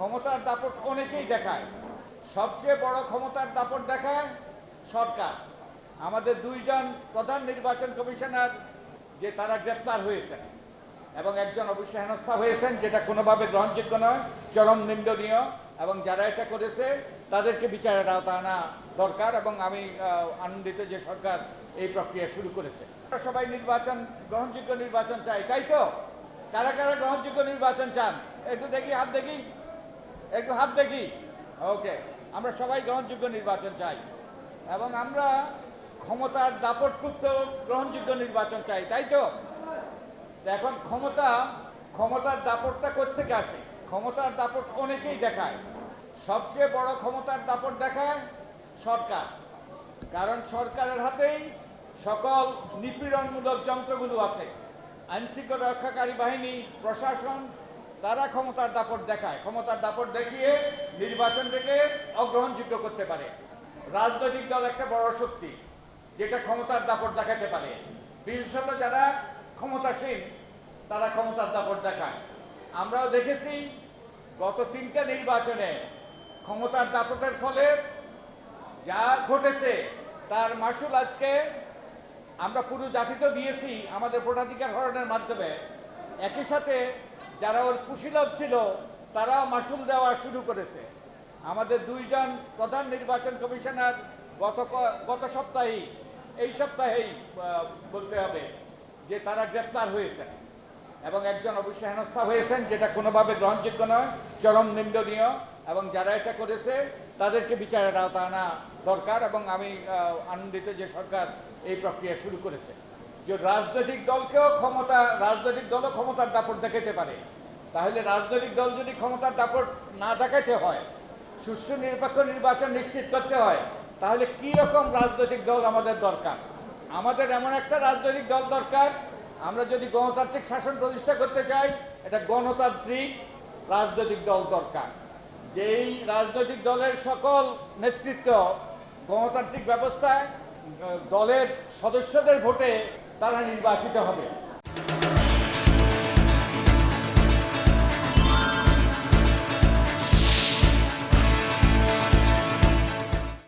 ক্ষমতার দাপট অনেকেই দেখায়। সবচেয়ে বড় ক্ষমতার দাপট দেখায় সরকার। আমাদের দুইজন প্রধান নির্বাচন কমিশনার যে তারা গ্রেপ্তার হয়েছেন এবং একজন অবশ্যই হেনস্থা হয়েছেন যেটা কোনোভাবে গ্রহণযোগ্য নয়, চরম নিন্দনীয় এবং যারা এটা করেছে তাদেরকে বিচারের আওতা আনা দরকার এবং আমি আনন্দিত যে সরকার এই প্রক্রিয়া শুরু করেছে। সবাই নির্বাচন, গ্রহণযোগ্য নির্বাচন চাই, তাই তো? কারা কারা গ্রহণযোগ্য নির্বাচন চান? একটু দেখি, হাত দেখি। একটু হাত দেখি। ওকে আমরা সবাই গ্রহণযোগ্য নির্বাচন চাই। এবং আমরা ক্ষমতার দাপটযুক্ত গ্রহণযোগ্য নির্বাচন চাই, তাই তো এখন ক্ষমতা, ক্ষমতার দাপটটা কোত্থেকে আসে? ক্ষমতার দাপট অনেকেই দেখায়। সবচেয়ে বড় ক্ষমতার দাপট দেখায় সরকার। কারণ সরকারের হাতেই সকল নিপীড়নমূলক যন্ত্রগুলো আছে। আইনশৃঙ্খলা রক্ষাকারী বাহিনী, প্রশাসন তারা ক্ষমতার দাপট দেখায়, ক্ষমতার দাপট দেখিয়ে নির্বাচনটাকে অগ্রহণযোগ্য করতে পারে। রাজনৈতিক দল একটা বড় শক্তি, যেটা ক্ষমতার দাপট দেখাতে পারে। বিশেষত যারা ক্ষমতাসীন, তারা ক্ষমতার দাপট দেখায়। আমরাও দেখেছি, গত তিনটা নির্বাচনে ক্ষমতার দাপটের ফলে যা ঘটেছে, তার মাসুল আজকে আমরা পুরো জাতিতে দিয়েছি আমাদের ভোটাধিকার হরণের মাধ্যমে। একই সাথে যারা ওর কুশীলভ ছিল তারা মাসুল দেওয়া শুরু করেছে। আমাদের দুইজন প্রধান নির্বাচন কমিশনার গত গত সপ্তাহেই, এই সপ্তাহেই বলতে হবে যে তারা গ্রেপ্তার হয়েছেন এবং একজন অবশ্যই হেনস্থা হয়েছেন যেটা কোনোভাবে গ্রহণযোগ্য নয়, চরম নিন্দনীয় এবং যারা এটা করেছে, তাদেরকে বিচারের আওতা আনা দরকার এবং আমি আনন্দিত যে সরকার এই প্রক্রিয়া শুরু করেছে। যে রাজনৈতিক দলকেও ক্ষমতা, রাজনৈতিক দলও ক্ষমতার দাপট দেখাতে পারে। তাহলে রাজনৈতিক দল যদি ক্ষমতার দাপট না দেখাতে হয়, সুষ্ঠু নিরপেক্ষ নির্বাচন নিশ্চিত করতে হয়, তাহলে কি রকম রাজনৈতিক দল আমাদের দরকার? আমাদের এমন একটা রাজনৈতিক দল দরকার, আমরা যদি গণতান্ত্রিক শাসন প্রতিষ্ঠা করতে চাই, এটা গণতান্ত্রিক রাজনৈতিক দল দরকার। যেই রাজনৈতিক দলের সকল নেতৃত্ব গণতান্ত্রিক ব্যবস্থায়, দলের সদস্যদের ভোটে তারা নির্বাচিত হবে।